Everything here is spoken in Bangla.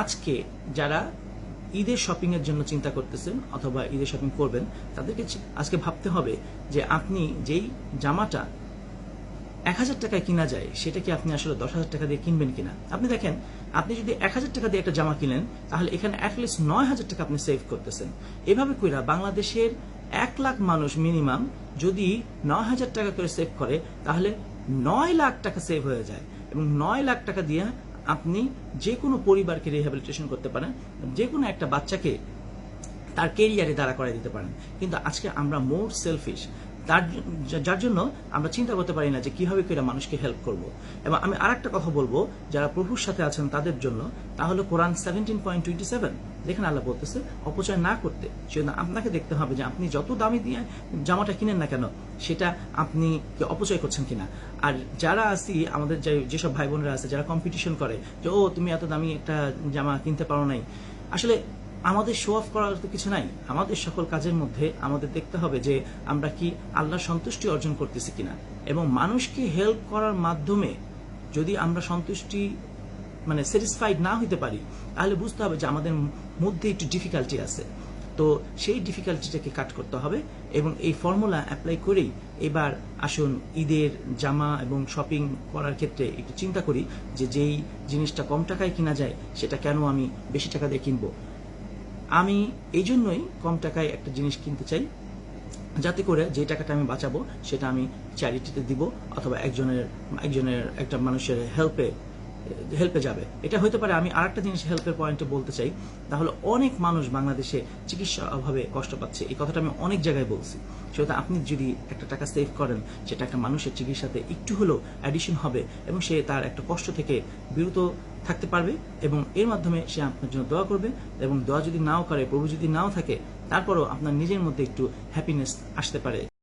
আজকে যারা ঈদের শপিং এর জন্য চিন্তা করতেছেন অথবা ঈদের শপিং করবেন, তাদেরকে আজকে ভাবতে হবে যে আপনি যেই জামাটা এক হাজার টাকায় কিনা যায়, সেটা কি আপনি আসলে দশ হাজার টাকা দিয়ে কিনবেন কিনা? আপনি দেখেন, আপনি যদি এক হাজার টাকা দিয়ে একটা জামা কিনেন, তাহলে এখানে অ্যাটলিস্ট নয় হাজার টাকা আপনি সেভ করতেছেন। এভাবে কইরা বাংলাদেশের এক লাখ মানুষ মিনিমাম যদি নয় হাজার টাকা করে সেভ করে, তাহলে নয় লাখ টাকা সেভ হয়ে যায়। এবং নয় লাখ টাকা দিয়ে আপনি যে কোনো পরিবারকে রিহ্যাবিলিটেশন করতে পারেন, যে কোনো একটা বাচ্চাকে তার কেরিয়ারে দাঁড়া করাই দিতে পারেন। কিন্তু আজকে আমরা মোর সেলফিশ যার জন্য আমরা চিন্তা করতে পারি না যে কীভাবে করে মানুষকে হেল্প করব। এবং আমি আরেকটা কথা বলব, যারা প্রভুর সাথে আছেন তাদের জন্য, তাহলে Quran seventeen point twenty seven দেখেন আল্লাহ বলতেছে, অপচয় না করতে। সেজন্য আপনাকে দেখতে হবে যে আপনি যত দামি দিয়ে জামাটা কিনেন না কেন, সেটা আপনি অপচয় করছেন কিনা। আর যারা আসি আমাদের যে, যেসব ভাই বোনেরা আছে, যারা কম্পিটিশন করে যে, ও, তুমি এত দামি একটা জামা কিনতে পারো নাই। আসলে আমাদের শো অফ করার তো কিছু নাই। আমাদের সকল কাজের মধ্যে আমাদের দেখতে হবে যে আমরা কি আল্লাহর সন্তুষ্টি অর্জন করতেছি কিনা। এবং মানুষকে হেল্প করার মাধ্যমে যদি আমরা সন্তুষ্টি মানে স্যাটিসফাইড না হইতে পারি, তাহলে বুঝতে হবে যে আমাদের মধ্যে একটু ডিফিকাল্টি আছে। তো সেই ডিফিকাল্টিটাকে কাট করতে হবে এবং এই ফর্মুলা অ্যাপ্লাই করেই এবার আসুন ঈদের জামা এবং শপিং করার ক্ষেত্রে একটু চিন্তা করি যে যেই জিনিসটা কম টাকায় কিনা যায়, সেটা কেন আমি বেশি টাকা দিয়ে কিনবো? আমি এই জন্যই কম টাকায় একটা জিনিস কিনতে চাই, যাতে করে যে টাকাটা আমি বাঁচাবো, সেটা আমি চ্যারিটিতে দিব, অথবা একজনের একজনের, একটা মানুষের হেল্পে হেল্পে যাবে। এটা হতে পারে আমি আরেকটা জিনিস হেল্পের পয়েন্টে বলতে চাই। তাহলে অনেক মানুষ বাংলাদেশে চিকিৎসা অভাবে কষ্ট পাচ্ছে। এই কথাটা আমি অনেক জায়গায় বলছি। সেটা আপনি যদি একটা টাকা সেভ করেন, সেটা একটা মানুষের চিকিৎসাতে একটু হলেও অ্যাডিশন হবে এবং সে তার একটা কষ্ট থেকে বিরত থাকতে পারবে এবং এর মাধ্যমে সে আপনার জন্য দোয়া করবে এবং দোয়া যদি নাও করে, প্রভু যদি নাও থাকে, তারপরও আপনার নিজের মধ্যে একটু হ্যাপিনেস আসতে পারে।